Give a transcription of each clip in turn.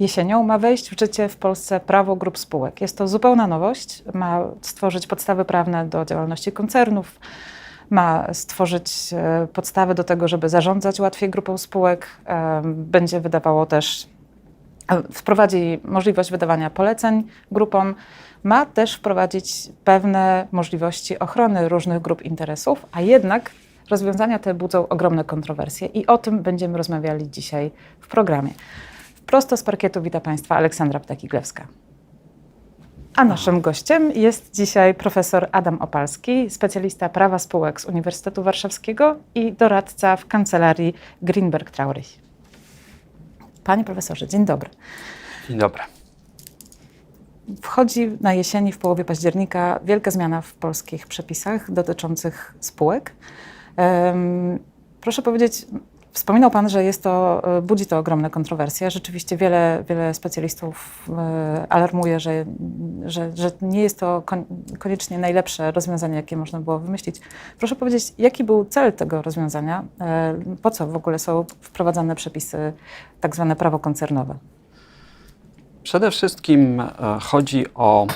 Jesienią ma wejść w życie w Polsce prawo grup spółek. Jest to zupełna nowość. Ma stworzyć podstawy prawne do działalności koncernów, ma stworzyć e, podstawy do tego, żeby zarządzać łatwiej grupą spółek. E, Będzie wydawało też, e, wprowadzi możliwość wydawania poleceń grupom. Ma też wprowadzić pewne możliwości ochrony różnych grup interesów, a jednak rozwiązania te budzą ogromne kontrowersje i o tym będziemy rozmawiali dzisiaj w programie. Prosto z parkietu wita Państwa Aleksandra Ptaki-Glewska. A naszym gościem jest dzisiaj profesor Adam Opalski, specjalista prawa spółek z Uniwersytetu Warszawskiego i doradca w kancelarii Greenberg Traurig. Panie profesorze, dzień dobry. Dzień dobry. Wchodzi na jesieni, w połowie października, wielka zmiana w polskich przepisach dotyczących spółek. Em, Proszę powiedzieć, wspominał Pan, że jest to, e, budzi to ogromne kontrowersje. Rzeczywiście wiele, wiele specjalistów e, alarmuje, że, że, że nie jest to kon- koniecznie najlepsze rozwiązanie, jakie można było wymyślić. Proszę powiedzieć, jaki był cel tego rozwiązania? E, Po co w ogóle są wprowadzane przepisy, tak zwane prawo koncernowe? Przede wszystkim chodzi o,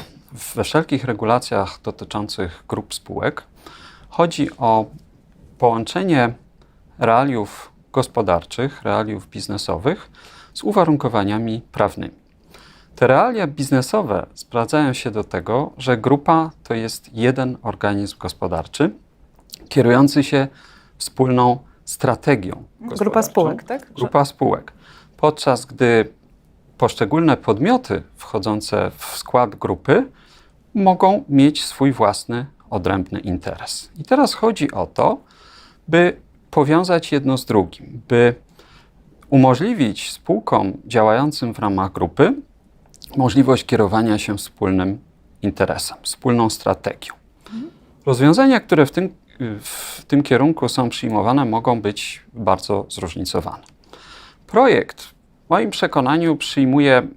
we wszelkich regulacjach dotyczących grup spółek, chodzi o połączenie realiów gospodarczych, realiów biznesowych z uwarunkowaniami prawnymi. Te realia biznesowe sprawdzają się do tego, że grupa to jest jeden organizm gospodarczy kierujący się wspólną strategią. Grupa spółek, tak? Grupa spółek. Podczas gdy poszczególne podmioty wchodzące w skład grupy mogą mieć swój własny, odrębny interes. I teraz chodzi o to, by powiązać jedno z drugim, by umożliwić spółkom działającym w ramach grupy możliwość kierowania się wspólnym interesem, wspólną strategią. Rozwiązania, które w tym, w tym kierunku są przyjmowane, mogą być bardzo zróżnicowane. Projekt, w moim przekonaniu, przyjmuje mm,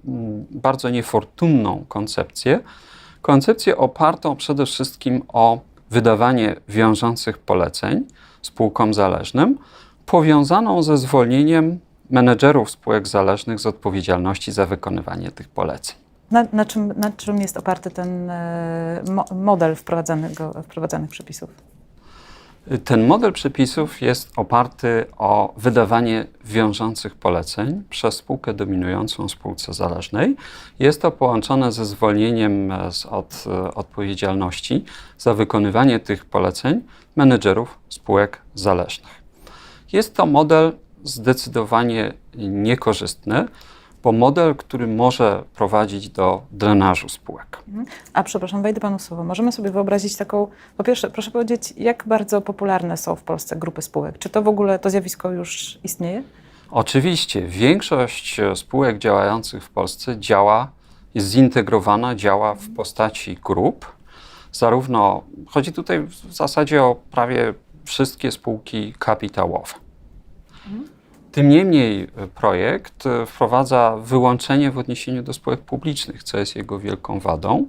bardzo niefortunną koncepcję. Koncepcję opartą przede wszystkim o wydawanie wiążących poleceń spółkom zależnym, powiązaną ze zwolnieniem menedżerów spółek zależnych z odpowiedzialności za wykonywanie tych poleceń. Na, na, czym, na czym jest oparty ten e, mo, model wprowadzanych przepisów? Ten model przepisów jest oparty o wydawanie wiążących poleceń przez spółkę dominującą spółce zależnej. Jest to połączone ze zwolnieniem e, z, od e, odpowiedzialności za wykonywanie tych poleceń menedżerów spółek zależnych. Jest to model zdecydowanie niekorzystny, bo model, który może prowadzić do drenażu spółek. A przepraszam, wejdę panu słowo. Możemy sobie wyobrazić taką. Po pierwsze, proszę powiedzieć, jak bardzo popularne są w Polsce grupy spółek? Czy to w ogóle to zjawisko już istnieje? Oczywiście większość e, spółek działających w Polsce działa, jest zintegrowana, działa w postaci grup. Zarówno chodzi tutaj w zasadzie o prawie wszystkie spółki kapitałowe. Tym niemniej e, projekt e, wprowadza wyłączenie w odniesieniu do spółek publicznych, co jest jego wielką wadą.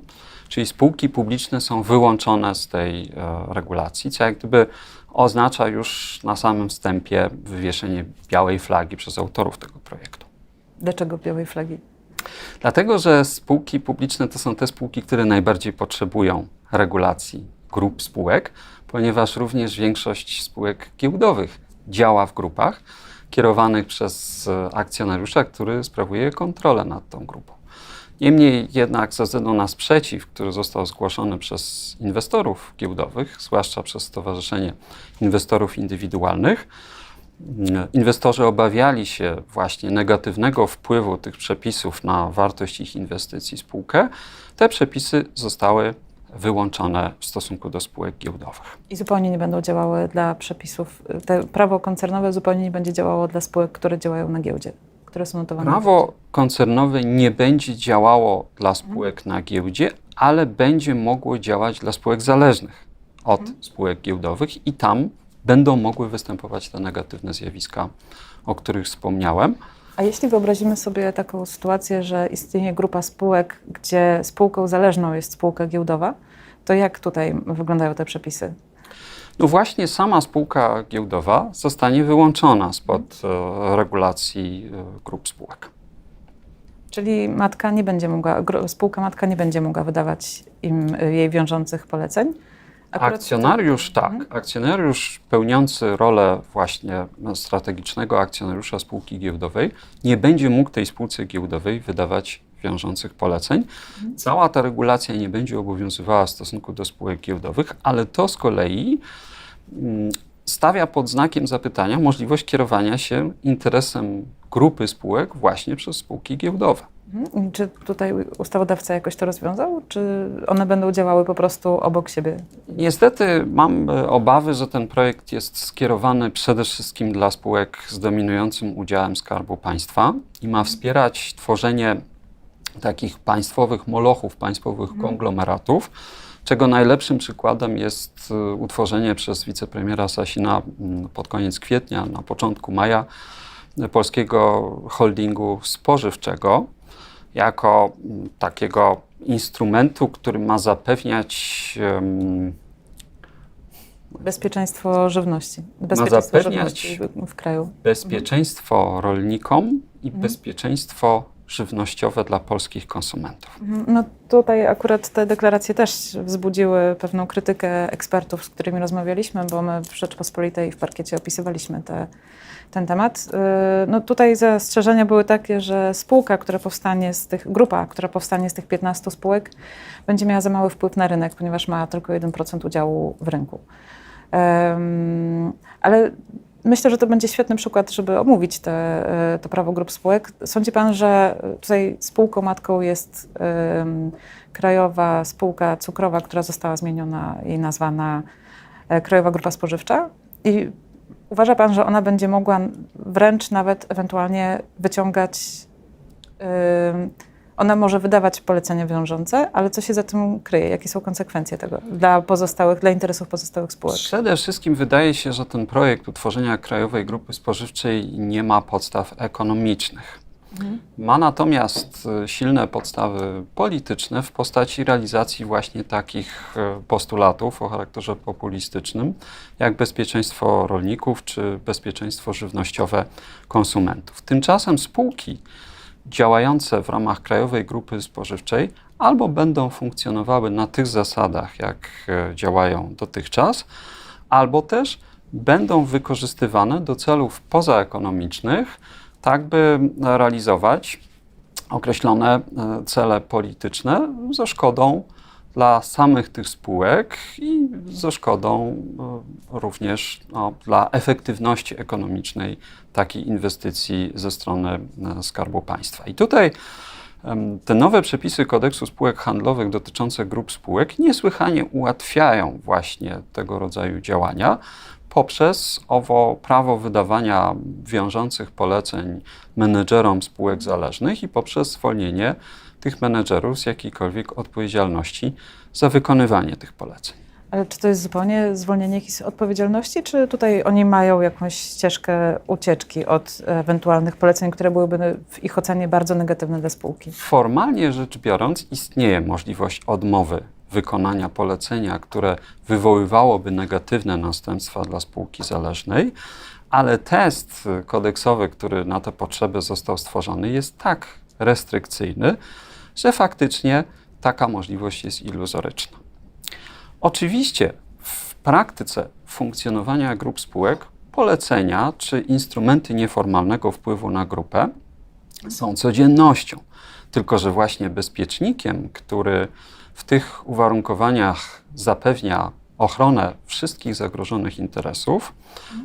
Czyli spółki publiczne są wyłączone z tej e, regulacji, co jak gdyby oznacza już na samym wstępie wywieszenie białej flagi przez autorów tego projektu. Dlaczego białej flagi? Dlatego, że spółki publiczne to są te spółki, które najbardziej potrzebują regulacji grup spółek, ponieważ również większość spółek giełdowych działa w grupach kierowanych przez e, akcjonariusza, który sprawuje kontrolę nad tą grupą. Niemniej jednak ze względu na sprzeciw, który został zgłoszony przez inwestorów giełdowych, zwłaszcza przez Stowarzyszenie Inwestorów Indywidualnych, mm, inwestorzy obawiali się właśnie negatywnego wpływu tych przepisów na wartość ich inwestycji w spółkę. Te przepisy zostały wyłączone w stosunku do spółek giełdowych. I zupełnie nie będą działały dla przepisów. Te prawo koncernowe zupełnie nie będzie działało dla spółek, które działają na giełdzie, które są notowane. Prawo koncernowe nie będzie działało dla spółek na giełdzie, ale będzie mogło działać dla spółek zależnych od spółek giełdowych i tam będą mogły występować te negatywne zjawiska, o których wspomniałem. A jeśli wyobrazimy sobie taką sytuację, że istnieje grupa spółek, gdzie spółką zależną jest spółka giełdowa, to jak tutaj wyglądają te przepisy? No właśnie sama spółka giełdowa zostanie wyłączona spod e, regulacji e, grup spółek. Czyli matka nie będzie mogła, spółka matka nie będzie mogła wydawać im y, jej wiążących poleceń. Akurat- Akcjonariusz tak, Mhm. akcjonariusz pełniący rolę właśnie strategicznego akcjonariusza spółki giełdowej nie będzie mógł tej spółce giełdowej wydawać wiążących poleceń. Mhm. Cała ta regulacja nie będzie obowiązywała w stosunku do spółek giełdowych, ale to z kolei mm, stawia pod znakiem zapytania możliwość kierowania się interesem grupy spółek właśnie przez spółki giełdowe. Mhm. I Czy tutaj ustawodawca jakoś to rozwiązał? Czy one będą działały po prostu obok siebie? Niestety mam e, obawy, że ten projekt jest skierowany przede wszystkim dla spółek z dominującym udziałem Skarbu Państwa i ma wspierać tworzenie takich państwowych molochów, państwowych konglomeratów, czego najlepszym przykładem jest e, utworzenie przez wicepremiera Sasina pod koniec kwietnia, na początku maja e, polskiego holdingu spożywczego jako mm, takiego instrumentu, który ma zapewniać em, Bezpieczeństwo żywności. Bezpieczeństwo zapewniać- żywności w, w kraju. bezpieczeństwo rolnikom i Mhm. bezpieczeństwo żywnościowe dla polskich konsumentów. Mhm. No tutaj akurat te deklaracje też wzbudziły pewną krytykę ekspertów, z którymi rozmawialiśmy, bo my w Rzeczpospolitej w parkiecie opisywaliśmy te, ten temat. Yy, No tutaj zastrzeżenia były takie, że spółka, która powstanie z tych, grupa, która powstanie z tych 15 spółek, będzie miała za mały wpływ na rynek, ponieważ ma tylko 1% udziału w rynku. Em, ale myślę, że to będzie świetny przykład, żeby omówić te, e, to prawo grup spółek. Sądzi Pan, że tutaj spółką matką jest em, Krajowa Spółka Cukrowa, która została zmieniona jej nazwa na e, Krajowa Grupa Spożywcza? I uważa Pan, że ona będzie mogła wręcz nawet ewentualnie wyciągać em, ona może wydawać polecenia wiążące, ale co się za tym kryje? Jakie są konsekwencje tego dla pozostałych, dla interesów pozostałych spółek? Przede wszystkim wydaje się, że ten projekt utworzenia Krajowej Grupy Spożywczej nie ma podstaw ekonomicznych. Mhm. Ma natomiast e, silne podstawy polityczne w postaci realizacji właśnie takich e, postulatów o charakterze populistycznym, jak bezpieczeństwo rolników czy bezpieczeństwo żywnościowe konsumentów. Tymczasem spółki działające w ramach Krajowej Grupy Spożywczej albo będą funkcjonowały na tych zasadach, jak e, działają dotychczas, albo też będą wykorzystywane do celów pozaekonomicznych, tak by realizować określone e, cele polityczne ze szkodą dla samych tych spółek i ze szkodą e, również no, dla efektywności ekonomicznej takiej inwestycji ze strony e, Skarbu Państwa. I tutaj te nowe przepisy kodeksu spółek handlowych dotyczące grup spółek niesłychanie ułatwiają właśnie tego rodzaju działania poprzez owo prawo wydawania wiążących poleceń menedżerom spółek zależnych i poprzez zwolnienie tych menedżerów z jakiejkolwiek odpowiedzialności za wykonywanie tych poleceń. Ale czy to jest zupełnie zwolnienie jakiejś odpowiedzialności, czy tutaj oni mają jakąś ścieżkę ucieczki od ewentualnych poleceń, które byłyby w ich ocenie bardzo negatywne dla spółki? Formalnie rzecz biorąc, istnieje możliwość odmowy wykonania polecenia, które wywoływałoby negatywne następstwa dla spółki zależnej, ale test kodeksowy, który na te potrzeby został stworzony, jest tak restrykcyjny, że faktycznie taka możliwość jest iluzoryczna. Oczywiście w praktyce funkcjonowania grup spółek polecenia czy instrumenty nieformalnego wpływu na grupę są codziennością. Tylko, że właśnie bezpiecznikiem, który w tych uwarunkowaniach zapewnia ochronę wszystkich zagrożonych interesów,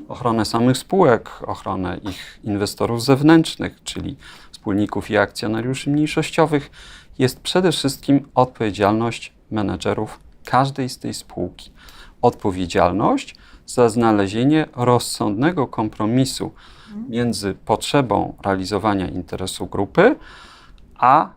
ochronę samych spółek, ochronę ich inwestorów zewnętrznych, czyli wspólników i akcjonariuszy mniejszościowych, jest przede wszystkim odpowiedzialność menedżerów każdej z tej spółki. Odpowiedzialność za znalezienie rozsądnego kompromisu między potrzebą realizowania interesu grupy, a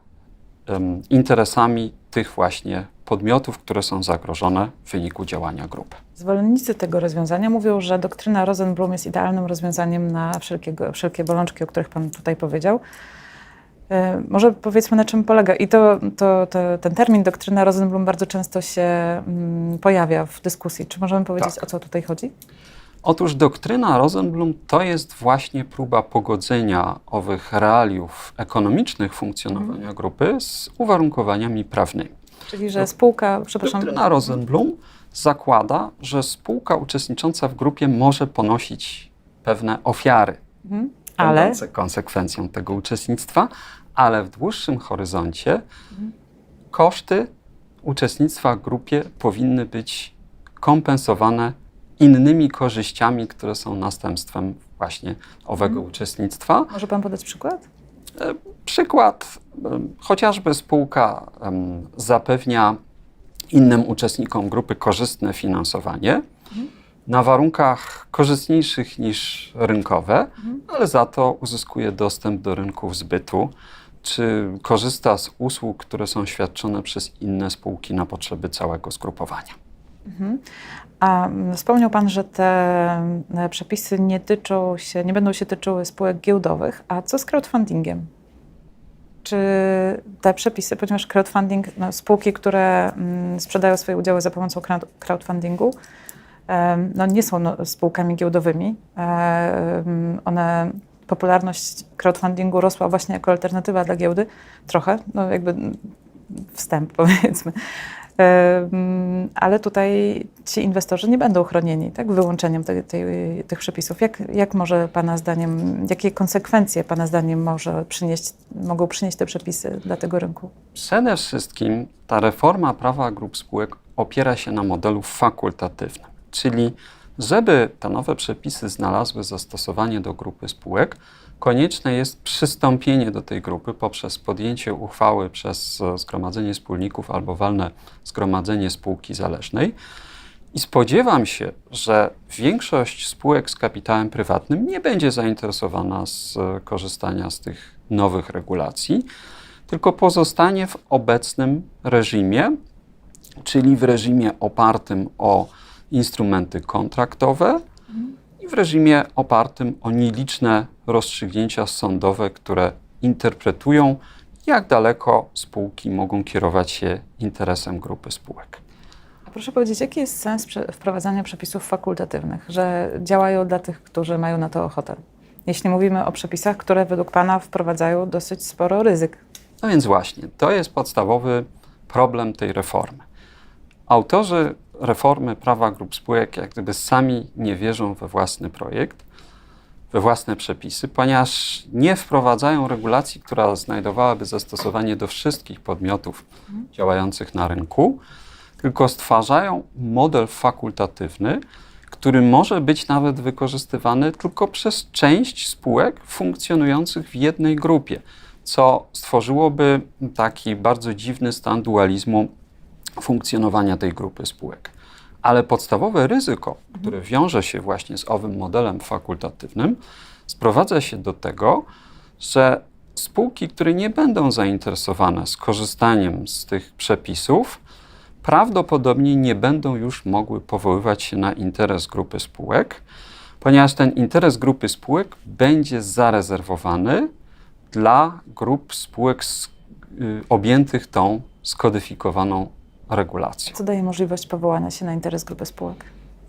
em, interesami tych właśnie podmiotów, które są zagrożone w wyniku działania grupy. Zwolennicy tego rozwiązania mówią, że doktryna Rosenblum jest idealnym rozwiązaniem na wszelkiego, wszelkie bolączki, o których Pan tutaj powiedział. E, Może powiedzmy, na czym polega. I to, to, to, ten termin doktryna Rosenblum bardzo często się mm, pojawia w dyskusji. Czy możemy powiedzieć, Tak. o co tutaj chodzi? Otóż doktryna Rosenblum to jest właśnie próba pogodzenia owych realiów ekonomicznych funkcjonowania grupy z uwarunkowaniami prawnymi. Czyli, że spółka, przepraszam, Doktryna Rosenblum zakłada, że spółka uczestnicząca w grupie może ponosić pewne ofiary, Mhm. ale konsekwencją tego uczestnictwa, ale w dłuższym horyzoncie koszty uczestnictwa w grupie powinny być kompensowane innymi korzyściami, które są następstwem właśnie owego uczestnictwa. może pan podać przykład? Przykład, em, chociażby spółka zapewnia innym uczestnikom grupy korzystne finansowanie na warunkach korzystniejszych niż rynkowe, ale za to uzyskuje dostęp do rynków zbytu, czy korzysta z usług, które są świadczone przez inne spółki na potrzeby całego zgrupowania. A mm, wspomniał Pan, że te e, przepisy nie tyczą się, nie będą się tyczyły spółek giełdowych. A co z crowdfundingiem? Czy te przepisy, ponieważ crowdfunding, no, spółki, które mm, sprzedają swoje udziały za pomocą crowd- crowdfundingu, no, nie są no, spółkami giełdowymi. Em, One, popularność crowdfundingu rosła właśnie jako alternatywa dla giełdy, trochę, no jakby wstęp powiedzmy. Ale tutaj ci inwestorzy nie będą chronieni, tak? Wyłączeniem tych przepisów. Jak, jak może Pana zdaniem, jakie konsekwencje Pana zdaniem może przynieść, mogą przynieść te przepisy dla tego rynku? Przede wszystkim ta reforma prawa grup spółek opiera się na modelu fakultatywnym, czyli żeby te nowe przepisy znalazły zastosowanie do grupy spółek, konieczne jest przystąpienie do tej grupy poprzez podjęcie uchwały przez Zgromadzenie Wspólników albo walne Zgromadzenie Spółki Zależnej. I spodziewam się, że większość spółek z kapitałem prywatnym nie będzie zainteresowana z korzystania z tych nowych regulacji, tylko pozostanie w obecnym reżimie, czyli w reżimie opartym o instrumenty kontraktowe i w reżimie opartym o nieliczne rozstrzygnięcia sądowe, które interpretują, jak daleko spółki mogą kierować się interesem grupy spółek. A proszę powiedzieć, jaki jest sens wprowadzania przepisów fakultatywnych, że działają dla tych, którzy mają na to ochotę? Jeśli mówimy o przepisach, które według Pana wprowadzają dosyć sporo ryzyk. No więc właśnie, to jest podstawowy problem tej reformy. Autorzy reformy prawa grup spółek jak gdyby sami nie wierzą we własny projekt, we własne przepisy, ponieważ nie wprowadzają regulacji, która znajdowałaby zastosowanie do wszystkich podmiotów działających na rynku, tylko stwarzają model fakultatywny, który może być nawet wykorzystywany tylko przez część spółek funkcjonujących w jednej grupie, co stworzyłoby taki bardzo dziwny stan dualizmu funkcjonowania tej grupy spółek. Ale podstawowe ryzyko, które wiąże się właśnie z owym modelem fakultatywnym, sprowadza się do tego, że spółki, które nie będą zainteresowane skorzystaniem z tych przepisów, prawdopodobnie nie będą już mogły powoływać się na interes grupy spółek, ponieważ ten interes grupy spółek będzie zarezerwowany dla grup spółek y, objętych tą skodyfikowaną regulacją. Co daje możliwość powołania się na interes grupy spółek?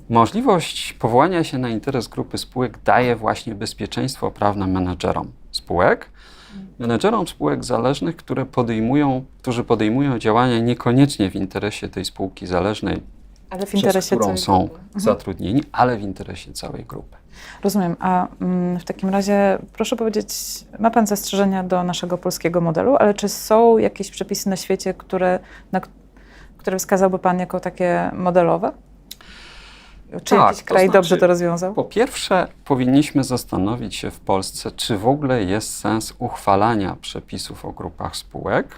Możliwość powołania się na interes grupy spółek daje właśnie bezpieczeństwo prawne menedżerom spółek, menedżerom spółek zależnych, które podejmują, którzy podejmują działania niekoniecznie w interesie tej spółki zależnej, Ale w przez interesie którą całej są grupy. Mhm. zatrudnieni, ale w interesie całej grupy. Rozumiem. A mm, w takim razie proszę powiedzieć, ma Pan zastrzeżenia do naszego polskiego modelu, ale czy są jakieś przepisy na świecie, które, na, które wskazałby Pan jako takie modelowe? Czy Tak, jakiś to kraj znaczy- dobrze to rozwiązał? Po pierwsze, powinniśmy zastanowić się w Polsce, czy w ogóle jest sens uchwalania przepisów o grupach spółek,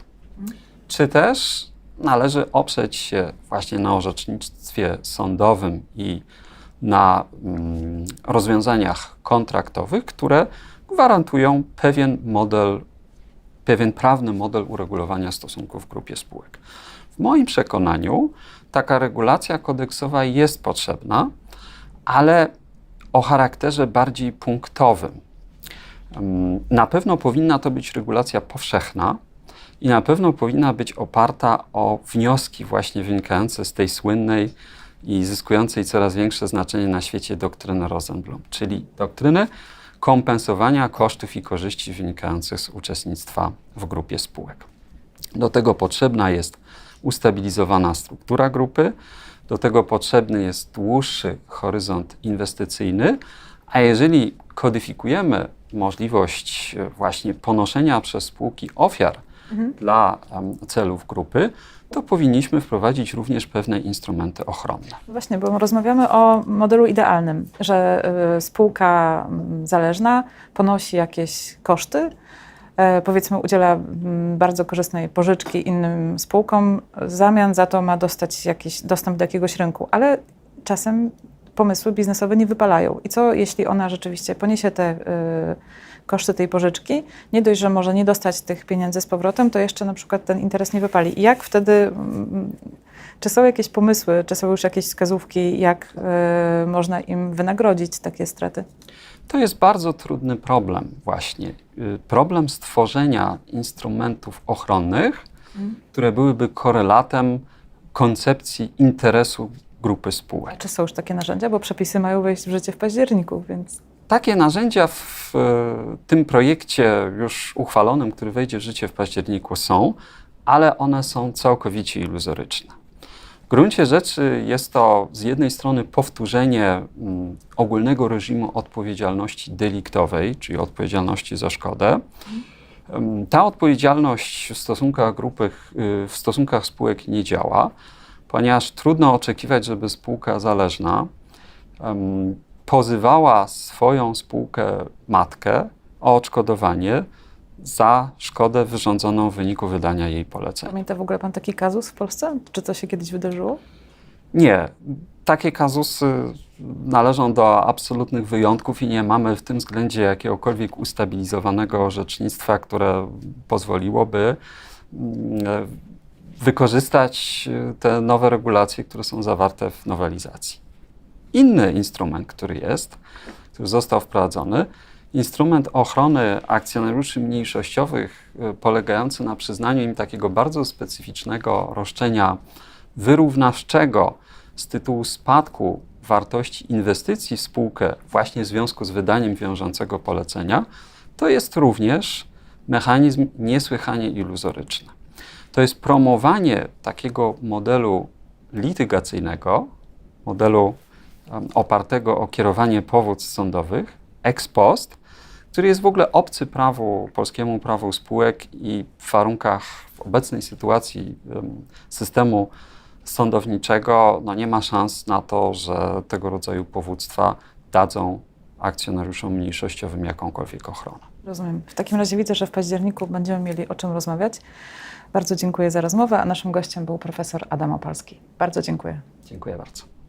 czy też należy oprzeć się właśnie na orzecznictwie sądowym i na mm, rozwiązaniach kontraktowych, które gwarantują pewien model, pewien prawny model uregulowania stosunków w grupie spółek. W moim przekonaniu taka regulacja kodeksowa jest potrzebna, ale o charakterze bardziej punktowym. Ym, Na pewno powinna to być regulacja powszechna i na pewno powinna być oparta o wnioski właśnie wynikające z tej słynnej i zyskującej coraz większe znaczenie na świecie doktryny Rosenblum, czyli doktryny kompensowania kosztów i korzyści wynikających z uczestnictwa w grupie spółek. Do tego potrzebna jest ustabilizowana struktura grupy, do tego potrzebny jest dłuższy horyzont inwestycyjny, a jeżeli kodyfikujemy możliwość e, właśnie ponoszenia przez spółki ofiar dla em, celów grupy, to powinniśmy wprowadzić również pewne instrumenty ochronne. Właśnie, bo rozmawiamy o modelu idealnym, że y, spółka zależna ponosi jakieś koszty, e, powiedzmy udziela bardzo korzystnej pożyczki innym spółkom, w zamian za to ma dostać jakiś dostęp do jakiegoś rynku, ale czasem pomysły biznesowe nie wypalają. I co jeśli ona rzeczywiście poniesie te y, koszty tej pożyczki, nie dość, że może nie dostać tych pieniędzy z powrotem, to jeszcze na przykład ten interes nie wypali. I jak wtedy, czy są jakieś pomysły, czy są już jakieś wskazówki, jak y, można im wynagrodzić takie straty? To jest bardzo trudny problem właśnie. Y, Problem stworzenia instrumentów ochronnych, które byłyby korelatem koncepcji interesu grupy spółek. Czy są już takie narzędzia? Bo przepisy mają wejść w życie w październiku, więc Takie narzędzia w tym projekcie już uchwalonym, który wejdzie w życie w październiku są, ale one są całkowicie iluzoryczne. Gruncie rzeczy jest to z jednej strony powtórzenie mm, ogólnego reżimu odpowiedzialności deliktowej, czyli odpowiedzialności za szkodę. Em, Ta odpowiedzialność w stosunkach grupy, y, w stosunkach spółek nie działa, ponieważ trudno oczekiwać, żeby spółka zależna pozywała swoją spółkę matkę o odszkodowanie za szkodę wyrządzoną w wyniku wydania jej polecenia. pamięta w ogóle Pan taki kazus w Polsce? Czy to się kiedyś wydarzyło? Nie. Takie kazusy należą do absolutnych wyjątków i nie mamy w tym względzie jakiegokolwiek ustabilizowanego orzecznictwa, które pozwoliłoby mm, wykorzystać e, te nowe regulacje, które są zawarte w nowelizacji. Inny instrument, który jest, który został wprowadzony, instrument ochrony akcjonariuszy mniejszościowych, e, polegający na przyznaniu im takiego bardzo specyficznego roszczenia wyrównawczego z tytułu spadku wartości inwestycji w spółkę właśnie w związku z wydaniem wiążącego polecenia, to jest również mechanizm niesłychanie iluzoryczny. To jest promowanie takiego modelu litygacyjnego, modelu opartego o kierowanie powództw sądowych ex post, który jest w ogóle obcy prawu, polskiemu prawu spółek i w warunkach w obecnej sytuacji em, systemu sądowniczego no nie ma szans na to, że tego rodzaju powództwa dadzą akcjonariuszom mniejszościowym jakąkolwiek ochronę. Rozumiem. W takim razie widzę, że w październiku będziemy mieli o czym rozmawiać. Bardzo dziękuję za rozmowę, a naszym gościem był profesor Adam Opalski. Bardzo dziękuję. Dziękuję bardzo.